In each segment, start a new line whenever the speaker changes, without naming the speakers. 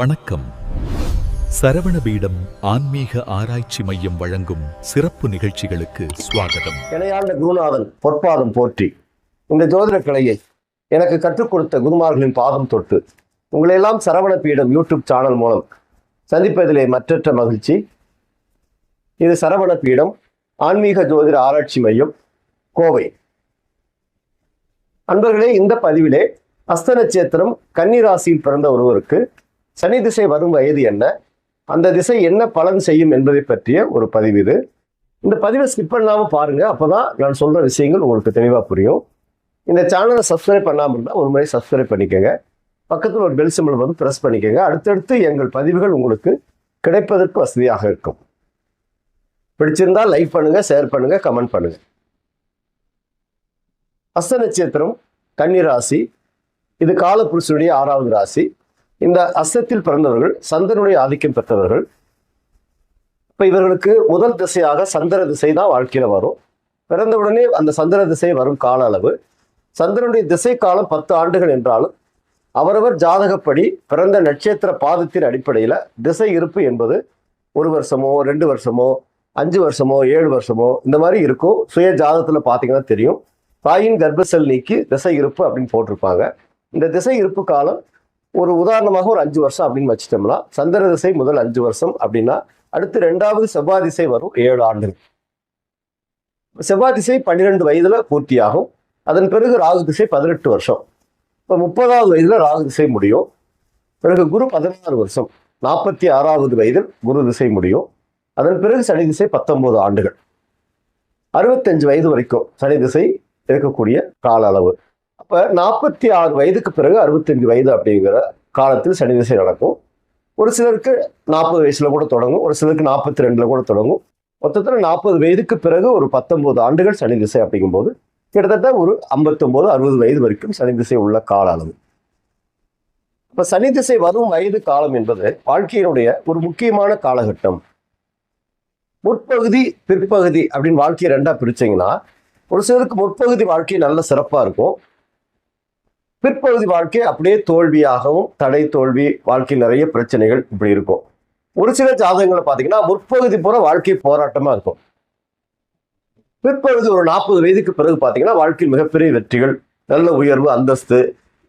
வணக்கம். சரவணபீடம் ஆன்மீக ஆராய்ச்சி மையம் வழங்கும் சிறப்பு நிகழ்ச்சிகளுக்கு சுவாகதம்
இணையாண்ட குருநாதன் பொற்பாதம் போற்றி. இந்த ஜோதிட கலையை எனக்கு கற்றுக் கொடுத்த குருமார்களின் பாதம் தொட்டு உங்களையெல்லாம் சரவண பீடம் யூடியூப் சேனல் மூலம் சந்திப்பதிலே மற்றற்ற மகிழ்ச்சி. இது சரவண பீடம் ஆன்மீக ஜோதிட ஆராய்ச்சி மையம் கோவை. அன்பர்களே இந்த பதிவிலே அஸ்த நட்சத்திரம் கன்னி பிறந்த ஒருவருக்கு சனி திசை வரும் வயது என்ன? அந்த திசை என்ன பலன் செய்யும் என்பதை பற்றிய ஒரு பதிவு இது. இந்த பதிவை ஸ்கிப் பண்ணாமல் பாருங்கள் அப்போ தான் நான் சொல்கிற விஷயங்கள் உங்களுக்கு தெளிவாக புரியும். இந்த சேனலை சப்ஸ்கிரைப் பண்ணாமல் இருந்தால் ஒரு முறை சப்ஸ்கிரைப் பண்ணிக்கோங்க. பக்கத்தில் ஒரு பெல் சிம்பிள் வந்து ப்ரெஸ் பண்ணிக்கோங்க. அடுத்தடுத்து எங்கள் பதிவுகள் உங்களுக்கு கிடைப்பதற்கு வசதியாக இருக்கும். பிடிச்சிருந்தா லைக் பண்ணுங்கள் ஷேர் பண்ணுங்கள் கமெண்ட் பண்ணுங்கள் அஸ்த நட்சத்திரம் கன்னி ராசி. இது காலப்புருஷனுடைய ஆறாவது ராசி. இந்த அஸ்தத்தில் பிறந்தவர்கள் சந்திரனுடைய ஆதிக்கம் பெற்றவர்கள் இப்போ இவர்களுக்கு முதல் திசையாக சந்திர திசை தான் வாழ்க்கையில் வரும். பிறந்தவுடனே அந்த சந்திர திசை வரும் கால அளவு. சந்திரனுடைய திசை காலம் பத்து ஆண்டுகள் என்றாலும் அவரவர் ஜாதகப்படி பிறந்த நட்சத்திர பாதத்தின் அடிப்படையில் திசை இருப்பு என்பது ஒரு வருஷமோ ரெண்டு வருஷமோ அஞ்சு வருஷமோ ஏழு வருஷமோ இந்த மாதிரி இருக்கும். சுய ஜாதகத்தில் பார்த்தீங்கன்னா தெரியும். தாயின் கர்ப்பசல் நீக்கி திசை இருப்பு அப்படின்னு போட்டிருப்பாங்க. இந்த திசை இருப்பு காலம் ஒரு உதாரணமாக ஒரு அஞ்சு வருஷம் அப்படின்னு வச்சுட்டோம்னா சந்திர திசை முதல் அஞ்சு வருஷம் அப்படின்னா அடுத்து ரெண்டாவது செவ்வாய் திசை வரும் ஏழு ஆண்டுகள். செவ்வாய் திசை பன்னிரெண்டு வயதுல பூர்த்தியாகும். அதன் பிறகு ராகு திசை பதினெட்டு வருஷம். இப்போ முப்பதாவது வயதுல ராகு திசை முடியும். பிறகு குரு பதினாறு வருஷம். நாற்பத்தி ஆறாவது வயதில் குரு திசை முடியும். அதன் பிறகு சனி திசை பத்தொன்பது ஆண்டுகள். அறுபத்தஞ்சு வயது வரைக்கும் சனி திசை இருக்கக்கூடிய கால அளவு. இப்போ நாற்பத்தி ஆறு வயதுக்கு பிறகு அறுபத்தஞ்சு வயது அப்படிங்கிற காலத்தில் சனி திசை நடக்கும். ஒரு சிலருக்கு நாற்பது வயசுல கூட தொடங்கும் ஒரு சிலருக்கு நாற்பத்தி ரெண்டுல கூட தொடங்கும். மொத்தத்தில் நாற்பது வயதுக்கு பிறகு ஒரு பத்தொன்பது ஆண்டுகள் சனி திசை அப்படிங்கும்போது கிட்டத்தட்ட ஒரு ஐம்பத்தொம்போது அறுபது வயது வரைக்கும் சனி திசை உள்ள கால அளவு. இப்போ சனி திசை வரும் வயது காலம் என்பது வாழ்க்கையினுடைய ஒரு முக்கியமான காலகட்டம். முற்பகுதி பிற்பகுதி அப்படின்னு வாழ்க்கையை ரெண்டாக பிரிச்சிங்கன்னா ஒரு சிலருக்கு முற்பகுதி வாழ்க்கை நல்ல சிறப்பாக இருக்கும். பிற்பகுதி வாழ்க்கை அப்படியே தோல்வியாகவும் தடை தோல்வி வாழ்க்கையில் நிறைய பிரச்சனைகள் இப்படி இருக்கும். ஒரு சில ஜாதகங்களை பார்த்தீங்கன்னா முற்பகுதி பூரா வாழ்க்கை போராட்டமா இருக்கும். பிற்பகுதி ஒரு நாற்பது வயதுக்கு பிறகு பார்த்தீங்கன்னா வாழ்க்கையில் மிகப்பெரிய வெற்றிகள் நல்ல உயர்வு அந்தஸ்து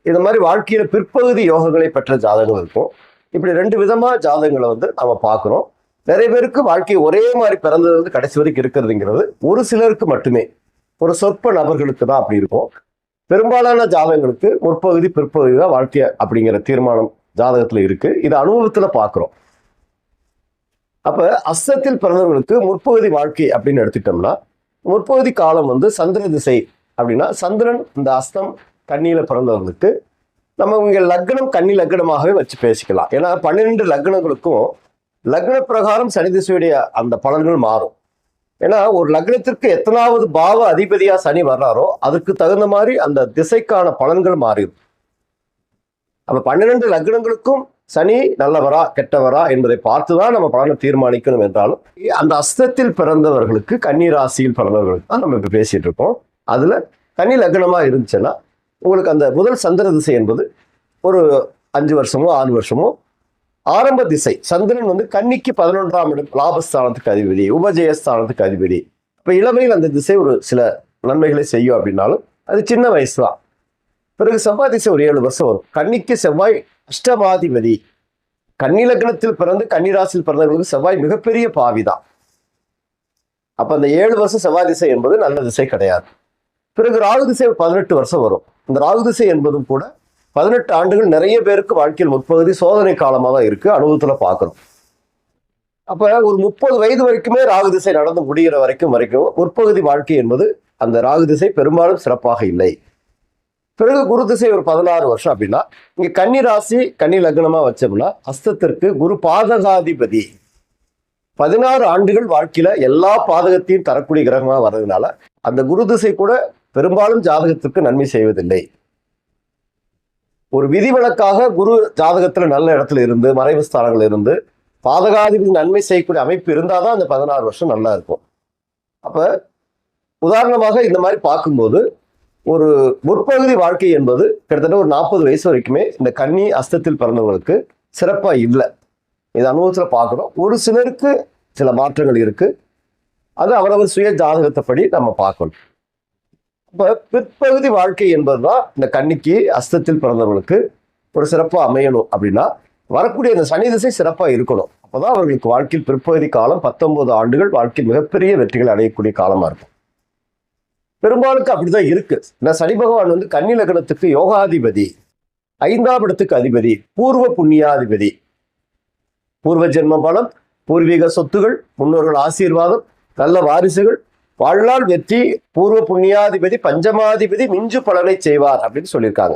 இந்த மாதிரி வாழ்க்கையில பிற்பகுதி யோகங்களை பெற்ற ஜாதகங்கள் இருக்கும். இப்படி ரெண்டு விதமா ஜாதகங்களை வந்து நம்ம பார்க்குறோம். நிறைய பேருக்கு வாழ்க்கை ஒரே மாதிரி பிறந்தது வந்து கடைசி வரைக்கும் இருக்கிறதுங்கிறது ஒரு சிலருக்கு மட்டுமே. ஒரு சொற்ப நபர்களுக்கு தான் அப்படி இருக்கும். பெரும்பாலான ஜாதகங்களுக்கு முற்பகுதி பிற்பகுதி தான் வாழ்க்கை அப்படிங்கிற தீர்மானம் ஜாதகத்தில் இருக்கு. இது அனுபவத்தில் பார்க்குறோம். அப்ப அஸ்தத்தில் பிறந்தவர்களுக்கு முற்பகுதி வாழ்க்கை அப்படின்னு எடுத்துட்டோம்னா முற்பகுதி காலம் வந்து சந்திர திசை அப்படின்னா சந்திரன் இந்த அஸ்தம் கன்னியில பிறந்தவர்களுக்கு நம்ம இங்க லக்னம் கன்னி லக்னமாகவே வச்சு பேசிக்கலாம். ஏன்னா பன்னிரெண்டு லக்னங்களுக்கும் லக்ன பிரகாரம் சனி திசையுடைய அந்த பலன்கள் மாறும். ஏன்னா ஒரு லக்னத்திற்கு எத்தனாவது பாவ அதிபதியாக சனி வர்றாரோ அதுக்கு தகுந்த மாதிரி அந்த திசைக்கான பலன்கள் மாறிடும். அப்போ பன்னிரெண்டு லக்னங்களுக்கும் சனி நல்லவரா கெட்டவரா என்பதை பார்த்து தான் நம்ம பலனை தீர்மானிக்கணும் என்றாலும் அந்த அஸ்தத்தில் பிறந்தவர்களுக்கு கன்னிராசியில் பிறந்தவர்களுக்கு தான் நம்ம இப்போ பேசிகிட்டு இருக்கோம். அதில் கன்னி லக்னமாக இருந்துச்சுன்னா உங்களுக்கு அந்த முதல் சந்திர திசை என்பது ஒரு அஞ்சு வருஷமோ ஆறு வருஷமோ ஆரம்ப திசை. சந்திரன் வந்து கன்னிக்கு பதினொன்றாம் இடம் லாபஸ்தானத்துக்கு அதிபதி உபஜயஸ்தானத்துக்கு அதிபதி. இப்போ இளமையில் அந்த திசை ஒரு சில நன்மைகளை செய்யும் அப்படின்னாலும் அது சின்ன வயசு தான் பிறகு செவ்வாய் திசை ஒரு ஏழு வருஷம் வரும். கன்னிக்கு செவ்வாய் அஷ்டமாதிபதி. கன்னி லக்னத்தில் பிறந்து கன்னிராசியில் பிறந்தவர்களுக்கு செவ்வாய் மிகப்பெரிய பாவி தான் அப்போ அந்த ஏழு வருஷம் செவ்வாய் திசை என்பது நல்ல திசை கிடையாது. பிறகு ராகு திசை பதினெட்டு வருஷம் வரும். இந்த ராகு திசை என்பதும் கூட பதினெட்டு ஆண்டுகள் நிறைய பேருக்கு வாழ்க்கையில் முற்பகுதி சோதனை காலமாக தான் இருக்கு. அனுபவத்துல பார்க்கணும் அப்ப ஒரு முப்பது வயது வரைக்குமே ராகு திசை நடந்து முடிகிற வரைக்கும் வரைக்கும் முற்பகுதி வாழ்க்கை என்பது அந்த ராகு திசை பெரும்பாலும் சிறப்பாக இல்லை. பிறகு குரு திசை ஒரு பதினாறு வருஷம் அப்படின்னா இங்க கன்னி ராசி கன்னி லக்னமா வச்சோம்னா அஸ்தத்திற்கு குரு பாதகாதிபதி. பதினாறு ஆண்டுகள் வாழ்க்கையில எல்லா பாதகத்தையும் தரக்கூடிய கிரகமா வர்றதுனால அந்த குரு திசை கூட பெரும்பாலும் ஜாதகத்திற்கு நன்மை செய்வதில்லை. ஒரு விதிவிலக்காக குரு ஜாதகத்தில் நல்ல இடத்துல இருந்து மறைவு ஸ்தானங்கள் இருந்து பாதகாதிபதி நன்மை செய்யக்கூடிய அமைப்பு இருந்தால் தான் அந்த பதினாறு வருஷம் நல்லா இருக்கும். அப்போ உதாரணமாக இந்த மாதிரி பார்க்கும்போது ஒரு முற்பகுதி வாழ்க்கை என்பது கிட்டத்தட்ட ஒரு நாற்பது வயசு வரைக்குமே இந்த கன்னி அஸ்தத்தில் பிறந்தவங்களுக்கு சிறப்பாக இல்லை. இது அனுபவத்தில் பார்க்குறோம். ஒரு சிலருக்கு சில மாற்றங்கள் இருக்குது அது அவரவர் சுய ஜாதகத்தைப்படி நம்ம பார்க்கணும். இப்போ பிற்பகுதி வாழ்க்கை என்பதுதான் இந்த கன்னிக்கு அஸ்தத்தில் பிறந்தவர்களுக்கு ஒரு சிறப்பாக அமையணும் அப்படின்னா வரக்கூடிய இந்த சனி திசை சிறப்பாக இருக்கணும். அப்போதான் அவர்களுக்கு வாழ்க்கையில் பிற்பகுதி காலம் பத்தொன்பது ஆண்டுகள் வாழ்க்கையில் மிகப்பெரிய வெற்றிகள் அடையக்கூடிய காலமாக இருக்கும். பெரும்பாலுக்கு அப்படிதான் இருக்கு. இந்த சனி பகவான் வந்து கன்னி லக்னத்துக்கு யோகாதிபதி ஐந்தாம் இடத்துக்கு அதிபதி பூர்வ புண்ணியாதிபதி. பூர்வ ஜென்ம பலம் பூர்வீக சொத்துகள் முன்னோர்கள் ஆசீர்வாதம் நல்ல வாரிசுகள் வாழ்நாள் வெற்றி பூர்வ புண்ணியாதிபதி பஞ்சமாதிபதி மிஞ்சு பலனை செய்வார் அப்படின்னு சொல்லியிருக்காங்க.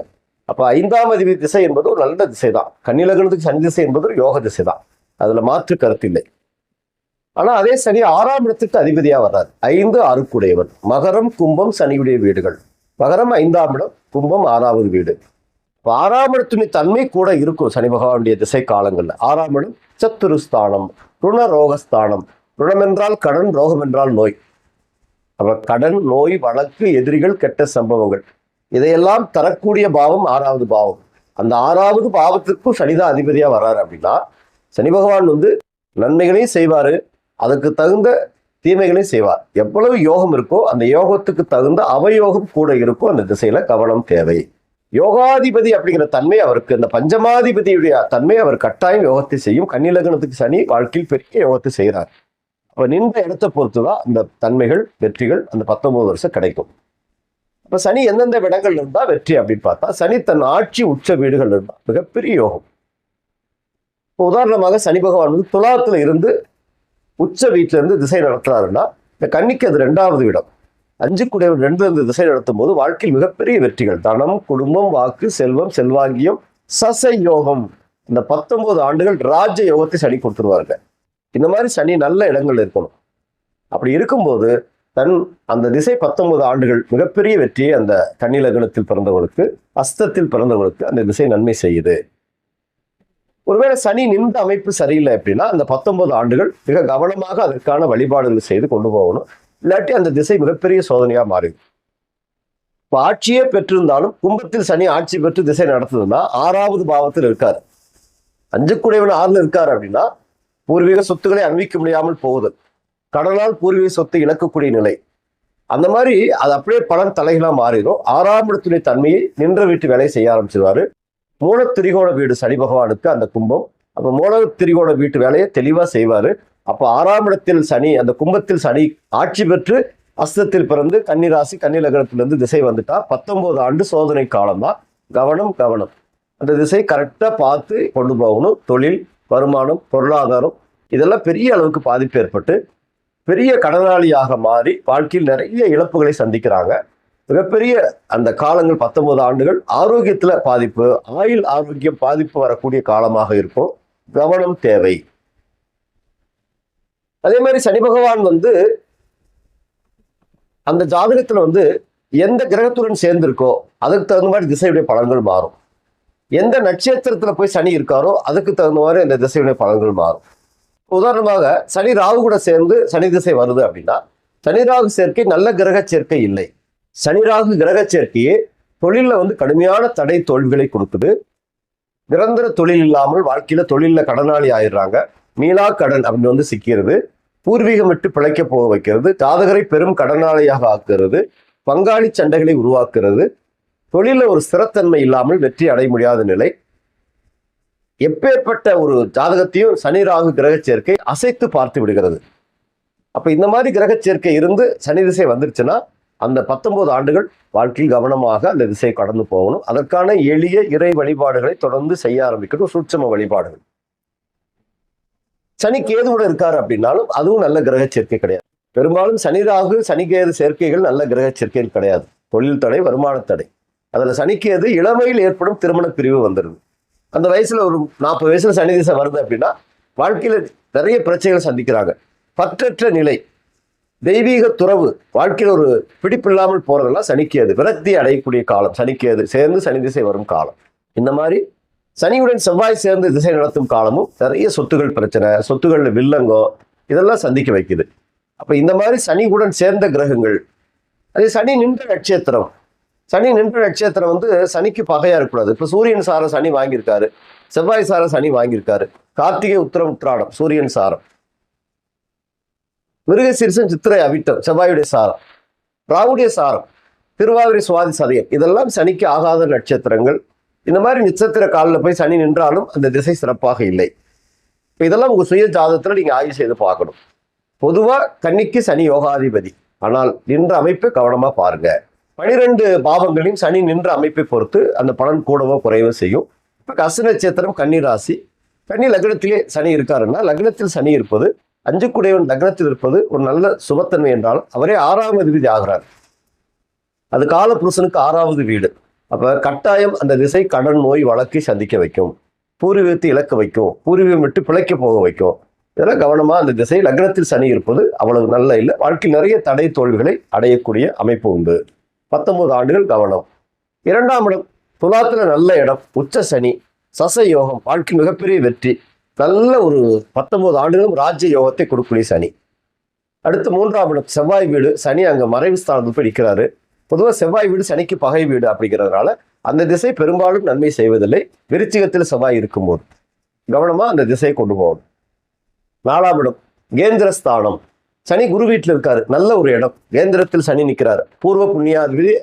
அப்போ ஐந்தாம் அதிபதி திசை என்பது ஒரு நல்ல திசை தான் கன்னிலகனத்துக்கு சனி திசை என்பது ஒரு யோக திசை தான் அதில் மாற்று கருத்து இல்லை. ஆனால் அதே சனி ஆறாம் இடத்துக்கு அதிபதியாக வர்றாரு. ஐந்து அறுக்குடையவன். மகரம் கும்பம் சனியுடைய வீடுகள். மகரம் ஐந்தாம் இடம் கும்பம் ஆறாவது வீடு. இப்போ ஆறாம் இடத்துடைய தன்மை கூட இருக்கும் சனி பகவானுடைய திசை காலங்களில். ஆறாம் இடம் சத்துருஸ்தானம் ருணரோகஸ்தானம் ருணம் என்றால் கடன் ரோகம் என்றால் நோய். அப்ப கடன் நோய் வழக்கு எதிரிகள் கெட்ட சம்பவங்கள். இதையெல்லாம் தரக்கூடிய பாவம் ஆறாவது பாவம். அந்த ஆறாவது பாவத்திற்கும் சனிதான் அதிபதியாக வர்றாரு அப்படின்னா சனி பகவான் வந்து நன்மைகளையும் செய்வார் அதுக்கு தகுந்த தீமைகளையும் செய்வார். எவ்வளவு யோகம் இருக்கோ அந்த யோகத்துக்கு தகுந்த அவயோகம் கூட இருக்கும் அந்த திசையில கவனம் தேவை. யோகாதிபதி அப்படிங்கிற தன்மை அவருக்கு அந்த பஞ்சமாதிபதியுடைய தன்மை அவர் கட்டாயம் யோகத்தை செய்யும். கன்னிலகணத்துக்கு சனி வாழ்க்கையில் பெரிய யோகத்தை செய்கிறார் அப்போ நின்ற இடத்தை பொறுத்து தான் அந்த தன்மைகள் வெற்றிகள் அந்த பத்தொன்பது வருஷம் கிடைக்கும். இப்போ சனி எந்தெந்த இடங்கள்ல இருந்தால் வெற்றி அப்படின்னு பார்த்தா சனி தன் ஆட்சி உச்ச வீடுகள் இருந்தால் மிகப்பெரிய யோகம். இப்போ உதாரணமாக சனி பகவான் வந்து துலாத்தில் இருந்து உச்ச வீட்டிலிருந்து திசை நடத்துறாருன்னா இந்த கன்னிக்கு அது ரெண்டாவது இடம். அஞ்சு குடையவர் ரெண்டு திசை நடத்தும் போது வாழ்க்கையில் மிகப்பெரிய வெற்றிகள். தனம் குடும்பம் வாக்கு செல்வம் செல்வாங்கியம் சசை யோகம். இந்த பத்தொன்பது ஆண்டுகள் ராஜ யோகத்தை சனி கொடுத்துருவாருங்க. இந்த மாதிரி சனி நல்ல இடங்கள் இருக்கணும். அப்படி இருக்கும்போது தன் அந்த திசை பத்தொன்பது ஆண்டுகள் மிகப்பெரிய வெற்றியை அந்த கன்னி லக்னத்தில் பிறந்தவர்களுக்கு அஸ்தத்தில் பிறந்தவர்களுக்கு அந்த திசை நன்மை செய்யுது. ஒருவேளை சனி நின்ற அமைப்பு சரியில்லை அப்படின்னா அந்த பத்தொன்பது ஆண்டுகள் மிக கவனமாக அதற்கான வழிபாடுகள் செய்து கொண்டு போகணும். இல்லாட்டி அந்த திசை மிகப்பெரிய சோதனையா மாறிடும். இப்போ ஆட்சியே பெற்றிருந்தாலும் கும்பத்தில் சனி ஆட்சி பெற்று திசை நடத்துதுன்னா ஆறாவது பாவத்தில் இருக்காரு. அஞ்சு ஆறுல இருக்காரு அப்படின்னா பூர்வீக சொத்துக்களை அணிவிக்க முடியாமல் போகுதல் கடனால் பூர்வீக சொத்தை இழக்கக்கூடிய நிலை. அந்த மாதிரி அது அப்படியே பலன் தலைகளாக மாறிடும். ஆறாம் இடத்துடைய தன்மையை நின்ற வீட்டு வேலையை செய்ய ஆரம்பிச்சிருவாரு. மூல திரிகோண வீடு சனி பகவானுக்கு அந்த கும்பம். அப்போ மூல திரிகோண வீட்டு வேலையை தெளிவாக செய்வார். அப்போ ஆறாம் இடத்தில் சனி அந்த கும்பத்தில் சனி ஆட்சி பெற்று அஸ்தத்தில் பிறந்து கன்னிராசி கன்னி லக்னத்திலிருந்து திசை வந்துட்டா. பத்தொன்பது ஆண்டு சோதனை காலம்தான். கவனம் கவனம். அந்த திசை கரெக்டாக பார்த்து கொண்டு போகணும். தொழில் வருமானம் பொருளாதாரம் இதெல்லாம் பெரிய அளவுக்கு பாதிப்பு ஏற்பட்டு பெரிய கடனாளியாக மாறி வாழ்க்கையில் நிறைய இழப்புகளை சந்திக்கிறாங்க. மிகப்பெரிய அந்த காலங்கள் பத்தொன்பது ஆண்டுகள் ஆரோக்கியத்தில் பாதிப்பு ஆயுள் ஆரோக்கியம் பாதிப்பு வரக்கூடிய காலமாக இருக்கும். கவனம் தேவை. அதே மாதிரி சனி பகவான் வந்து அந்த ஜாதகத்தில் வந்து எந்த கிரகத்துடன் சேர்ந்திருக்கோ அதுக்கு தகுந்த மாதிரி திசையுடைய பலன்கள் மாறும். எந்த நட்சத்திரத்தில் போய் சனி இருக்காரோ அதுக்கு தகுந்த மாதிரி அந்த திசையுடைய பலன்கள் மாறும். உதாரணமாக சனி ராகு கூட சேர்ந்து சனி திசை வருது அப்படின்னா சனி ராகு சேர்க்கை நல்ல கிரக சேர்க்கை இல்லை. சனி ராகு கிரக சேர்க்கையே தொழிலில் வந்து கடுமையான தடை தோல்விகளை கொடுக்குது. நிரந்தர தொழில் இல்லாமல் வாழ்க்கையில் தொழிலில் கடனாளி ஆயிடுறாங்க. மீளா கடன் அப்படின்னு வந்து சிக்கிறது. பூர்வீகம் விட்டு பிழைக்க போக வைக்கிறது. ஜாதகரை பெரும் கடனாளியாக ஆக்குறது பங்காளி சண்டைகளை உருவாக்குறது தொழில ஒரு ஸ்திரத்தன்மை இல்லாமல் வெற்றி அடைய முடியாத நிலை. எப்பேற்பட்ட ஒரு ஜாதகத்தையும் சனி ராகு கிரக சேர்க்கை அசைத்து பார்த்து விடுகிறது. அப்போ இந்த மாதிரி கிரக சேர்க்கை இருந்து சனி திசை வந்துருச்சுன்னா அந்த பத்தொன்பது ஆண்டுகள் வாழ்க்கையில் கவனமாக அந்த திசையை கடந்து போகணும். அதற்கான எளிய இறை வழிபாடுகளை தொடர்ந்து செய்ய ஆரம்பிக்கணும். சூட்சம வழிபாடுகள். சனி கேதுவோட இருக்காரு அப்படின்னாலும் அதுவும் நல்ல கிரக சேர்க்கை கிடையாது. பெரும்பாலும் சனி ராகு சனி கேது சேர்க்கைகள் நல்ல கிரக சேர்க்கைகள் கிடையாது. தொழில் தடை வருமான தடை. அதில் சனிக்கேது இளமையில் ஏற்படும் திருமண பிரிவு வந்துடுது அந்த வயசில் ஒரு நாற்பது வயசில் சனி திசை வருது அப்படின்னா வாழ்க்கையில் நிறைய பிரச்சனைகள் சந்திக்கிறாங்க. பற்றற்ற நிலை தெய்வீக துறவு வாழ்க்கையில் ஒரு பிடிப்பில்லாமல் போகிறதெல்லாம் சனிக்கேது. விரக்தி அடையக்கூடிய காலம் சனிக்கேது சேர்ந்து சனி திசை வரும் காலம். இந்த மாதிரி சனியுடன் செவ்வாய் சேர்ந்து திசை நடத்தும் காலமும் நிறைய சொத்துகள் பிரச்சனை சொத்துகளில் வில்லங்கோ இதெல்லாம் சந்திக்க வைக்குது. அப்போ இந்த மாதிரி சனியுடன் சேர்ந்த கிரகங்கள் அதே சனி நின்ற நட்சத்திரம் சனி நின்ற நட்சத்திரம் வந்து சனிக்கு பகையா இருக்கக்கூடாது. இப்ப சூரியன் சார சனி வாங்கியிருக்காரு. செவ்வாய் சார சனி வாங்கியிருக்காரு. கார்த்திகை உத்திரம் உத்திராடம் சூரியன் சாரம். மிருகசீரிசம் சித்திரை அவிட்டம் செவ்வாயுடைய சாரம். ராவுடைய சாரம் திருவாவிரி சுவாதி சதயம். இதெல்லாம் சனிக்கு ஆகாத நட்சத்திரங்கள். இந்த மாதிரி நட்சத்திர காலில் போய் சனி நின்றாலும் அந்த திசை சிறப்பாக இல்லை. இப்போ இதெல்லாம் உங்கள் சுய ஜாதத்தில் நீங்கள் ஆய்வு செய்து பார்க்கணும். பொதுவாக கன்னிக்கு சனி யோகாதிபதி. ஆனால் நின்ற அமைப்பை கவனமாக பாருங்கள் பனிரெண்டு பாவங்களையும் சனி நின்ற அமைப்பை பொறுத்து அந்த பலன் கூடவோ குறைவோ செய்யும். இப்போ கசு நட்சத்திரம் கன்னி ராசி. கன்னி லக்னத்திலே சனி இருக்காருன்னா லக்னத்தில் சனி இருப்பது அஞ்சுக்குடையவன் லக்னத்தில் இருப்பது ஒரு நல்ல சுபத்தன்மை என்றாலும் அவரே ஆறாம் அதிபதி ஆகிறார். அது கால புருஷனுக்கு ஆறாவது வீடு. அப்போ கட்டாயம் அந்த திசை கடன் நோய் வழக்கை சந்திக்க வைக்கும். பூர்வீகத்தை இழக்க வைக்கும். பூர்வீகம் விட்டு பிழைக்க போக வைக்கும். இதெல்லாம் கவனமாக அந்த திசை லக்னத்தில் சனி இருப்பது அவ்வளவு நல்ல இல்லை. வாழ்க்கையில் நிறைய தடை தோல்விகளை அடையக்கூடிய அமைப்பு உண்டு. பத்தொன்பது ஆண்டுகள் கவனம். இரண்டாம் இடம் துலாத்துல நல்ல இடம் உச்ச சனி சச யோகம் வாழ்க்கை மிகப்பெரிய வெற்றி. நல்ல ஒரு பத்தொன்பது ஆண்டுகளும் ராஜ்ய யோகத்தை கொடுக்கக்கூடிய சனி. அடுத்து மூன்றாம் இடம் செவ்வாய் வீடு. சனி அங்கே மறைவு ஸ்தானத்தில் போய் நிற்கிறாரு பொதுவாக செவ்வாய் வீடு சனிக்கு பகை வீடு அப்படிங்கிறதுனால அந்த திசை பெரும்பாலும் நன்மை செய்வதில்லை. விருச்சிகத்தில் செவ்வாய் இருக்கும்போது. கவனமாக அந்த திசையை கொண்டு போகணும். நாலாம் இடம் கேந்திரஸ்தானம் சனி குரு வீட்டில் இருக்காரு. நல்ல ஒரு இடம். கேந்திரத்தில் சனி நிற்கிறாரு பூர்வ புண்ணியாதிபதி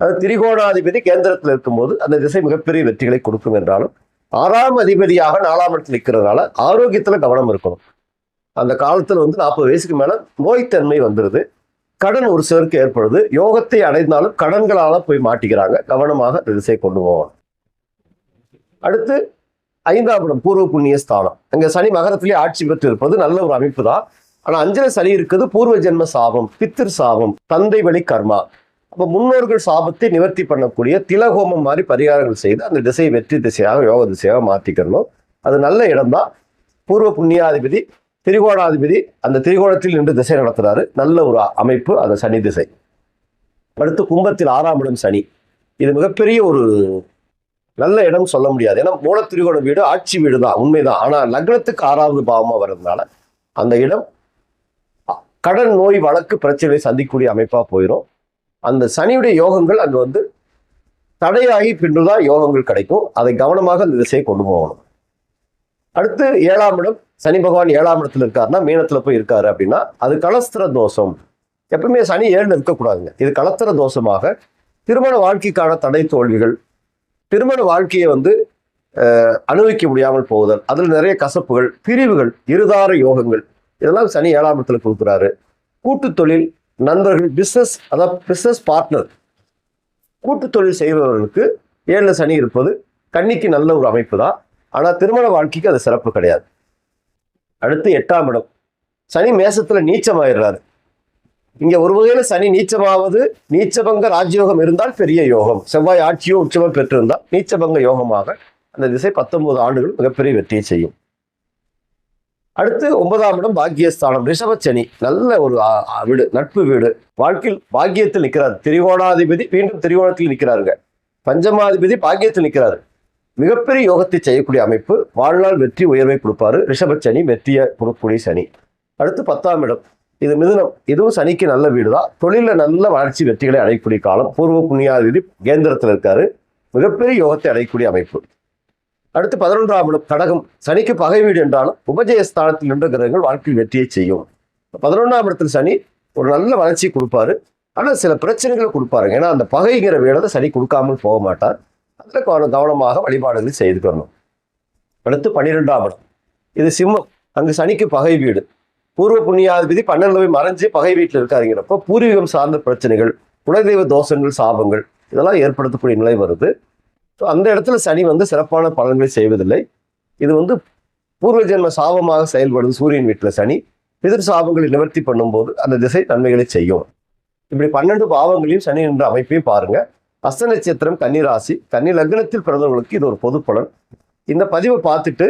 அது திரிகோணாதிபதி கேந்திரத்தில் இருக்கும்போது அந்த திசை மிகப்பெரிய வெற்றிகளை கொடுக்கும் என்றாலும் ஆறாம் அதிபதியாக நாலாம் இடத்தில் நிற்கிறதுனால ஆரோக்கியத்துல கவனம் இருக்கணும். அந்த காலத்துல வந்து நாற்பது வயசுக்கு மேல நோய்த்தன்மை வந்துடுது கடன் ஒரு சிலருக்கு ஏற்படுது. யோகத்தை அடைந்தாலும் கடன்களால போய் மாட்டிக்கிறாங்க. கவனமாக அந்த திசையை கொண்டு போகணும். அடுத்து ஐந்தாம் இடம் பூர்வ புண்ணிய ஸ்தானம். அங்க சனி மகரத்திலே ஆட்சி பெற்று இருப்பது நல்ல ஒரு அமைப்பு தான் ஆனா அஞ்சல சனி இருக்குது பூர்வ ஜென்ம சாபம் பித்திரு சாபம் தந்தை வழி கர்மா. அப்போ முன்னோர்கள் சாபத்தை நிவர்த்தி பண்ணக்கூடிய திலகோமம் மாதிரி பரிகாரங்கள் செய்து அந்த திசையை வெற்றி திசையாக யோக திசையாக மாற்றிக்கிறணும் அது நல்ல இடம்தான். பூர்வ புண்ணியாதிபதி திரிகோணாதிபதி அந்த திரிகோணத்தில் நின்று திசை நடத்துறாரு. நல்ல ஒரு அமைப்பு அந்த சனி திசை. அடுத்து கும்பத்தில் ஆறாம் இடம் சனி. இது மிகப்பெரிய ஒரு நல்ல இடம் சொல்ல முடியாது. ஏன்னா மூல திரிகோண வீடு ஆட்சி வீடு தான் உண்மைதான். ஆனால் லக்னத்துக்கு ஆறாவது பாவமாக வர்றதுனால அந்த இடம் கடன் நோய் வழக்கு பிரச்சனை சந்திக்கக்கூடிய அமைப்பாக போயிடும் அந்த சனியுடைய யோகங்கள் அங்கே வந்து தடையாகி பின்னுதான் யோகங்கள் கிடைக்கும். அதை கவனமாக அந்த திசையை கொண்டு போகணும். அடுத்து ஏழாம் இடம். சனி பகவான் ஏழாம் இடத்துல இருக்காருன்னா மீனத்தில் போய் இருக்காரு அப்படின்னா அது கலஸ்திர தோஷம். எப்பவுமே சனி ஏழில் இருக்கக்கூடாதுங்க இது கலஸ்திர தோஷமாக திருமண வாழ்க்கைக்கான தடை தோல்விகள் திருமண வாழ்க்கையை வந்து அனுபவிக்க முடியாமல் போகுதல் அதில் நிறைய கசப்புகள் பிரிவுகள் இருதார யோகங்கள் இதெல்லாம் சனி ஏழாம் இடத்துல கொடுக்குறாரு. கூட்டு தொழில் நண்பர்கள் பிஸ்னஸ் அதாவது பிஸ்னஸ் பார்ட்னர் கூட்டு தொழில் செய்பவர்களுக்கு ஏழில் சனி இருப்பது கன்னிக்கு நல்ல ஒரு அமைப்பு தான் ஆனால் திருமண வாழ்க்கைக்கு அது சிறப்பு கிடையாது. அடுத்து எட்டாம் இடம். சனி மேசத்தில் நீச்சமாயிடுறாரு. இங்கே ஒரு வகையில் சனி நீச்சமாவது நீச்சபங்க ராஜயோகம் இருந்தால் பெரிய யோகம். செவ்வாய் ஆட்சியோ உச்சமோ பெற்றிருந்தால் நீச்சபங்க யோகமாக அந்த திசை பத்தொன்பது ஆண்டுகள் மிகப்பெரிய வெற்றியை செய்யும். அடுத்து ஒன்பதாம் இடம் பாக்கியஸ்தானம். ரிஷபச்சனி. நல்ல ஒரு வீடு நட்பு வீடு. வாழ்க்கையில் பாக்கியத்தில் நிற்கிறார். திரிகோணாதிபதி மீண்டும் திரிகோணத்தில் நிற்கிறாருங்க. பஞ்சமாதிபதி பாக்கியத்தில் நிற்கிறாரு. மிகப்பெரிய யோகத்தை செய்யக்கூடிய அமைப்பு. வாழ்நாள் வெற்றி உயர்வை கொடுப்பாரு. ரிஷபச்சனி வெற்றியை கொடுக்கக்கூடிய சனி. அடுத்து பத்தாம் இடம். இது மிதுனம். இதுவும் சனிக்கு நல்ல வீடு தான் தொழிலில் நல்ல வளர்ச்சி வெற்றிகளை அடையக்கூடிய காலம். பூர்வ புண்ணியாதிபதி கேந்திரத்தில் இருக்காரு. மிகப்பெரிய யோகத்தை அடையக்கூடிய அமைப்பு. அடுத்து பதினொன்றாம் இடம் கடகம். சனிக்கு பகை வீடு என்றாலும் உபஜய ஸ்தானத்தில் நின்ற கிரகங்கள் வாழ்க்கையில் வெற்றியை செய்யும். பதினொன்றாம் இடத்துல சனி ஒரு நல்ல வளர்ச்சி கொடுப்பாரு. ஆனால் சில பிரச்சனைகளை கொடுப்பாருங்க ஏன்னா அந்த பகைங்கிற வீடை சனி கொடுக்காமல் போக மாட்டார். அதில் கவன கவனமாக வழிபாடுகளை செய்துக்கணும் அடுத்து பன்னிரெண்டாம் இடம். இது சிம்மம். அங்கு சனிக்கு பகை வீடு. பூர்வ புண்ணியாதிபதி பன்னெண்டு போய் மறைஞ்சு பகை வீட்டில் இருக்காருங்கிறப்போ பூர்வீகம் சார்ந்த பிரச்சனைகள் குலதெய்வ தோஷங்கள் சாபங்கள் இதெல்லாம் ஏற்படுத்தக்கூடிய நிலை வருது. ஸோ அந்த இடத்துல சனி வந்து சிறப்பான பலன்களை செய்வதில்லை. இது வந்து பூர்வ ஜென்ம சாபமாக செயல்படுது சூரியன் வீட்டில் சனி. எதிர் சாபங்களை நிவர்த்தி பண்ணும்போது அந்த திசை நன்மைகளை செய்யும். இப்படி பன்னெண்டு பாவங்களையும் சனி என்ற அமைப்பையும் பாருங்க. அஸ்த நட்சத்திரம் கன்னிராசி கன்னி லக்னத்தில் பிறந்தவர்களுக்கு இது ஒரு பொது பலன். இந்த பதிவை பார்த்துட்டு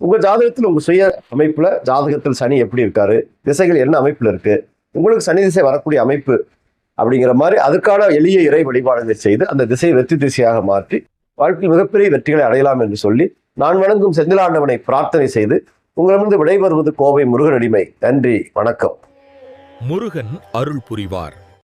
உங்கள் ஜாதகத்தில் உங்கள் சுய அமைப்பில் ஜாதகத்தில் சனி எப்படி இருக்காரு திசைகள் என்ன அமைப்பில் இருக்குது உங்களுக்கு சனி திசை வரக்கூடிய அமைப்பு அப்படிங்கிற மாதிரி அதுக்கான எளிய இறை வழிபாடுகளை செய்து அந்த திசையை வெற்றி திசையாக மாற்றி வாழ்க்கையில் மிகப்பெரிய வெற்றிகளை அடையலாம் என்று சொல்லி நான் வணங்கும் செந்திலாண்டவனை பிரார்த்தனை செய்து உங்களிடமிருந்து விடைபெறுவது கோவை முருகனடிமை நன்றி வணக்கம்.
முருகன் அருள் புரிவார்.